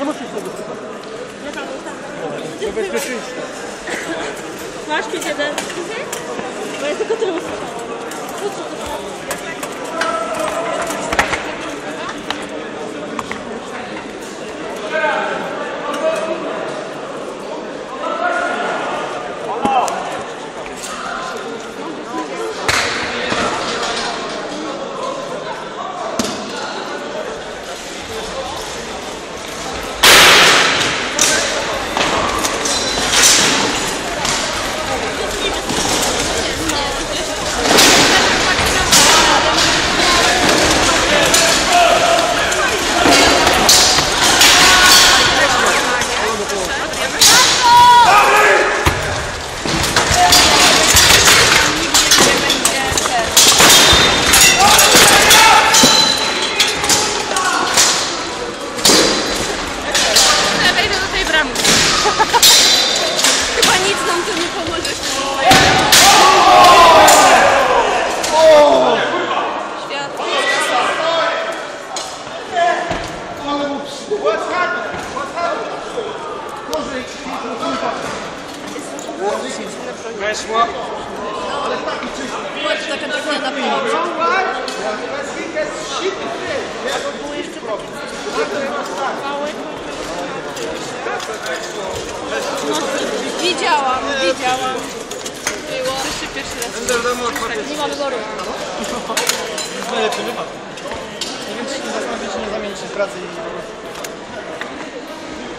Nie musisz tego To bezpieczeństwo. Masz pięć jeden. Bo ja tylko tyle usłyszałam. Weszło. Była to taka drewniana piłka. Było jeszcze kawałek. Widziałam, widziałam. Było. To się pierwszy raz. Odchodzić. Nie ma wyboru. Najlepszy wypad. Nie wiem, czy się zastanowić, czy nie zamienić się w pracy i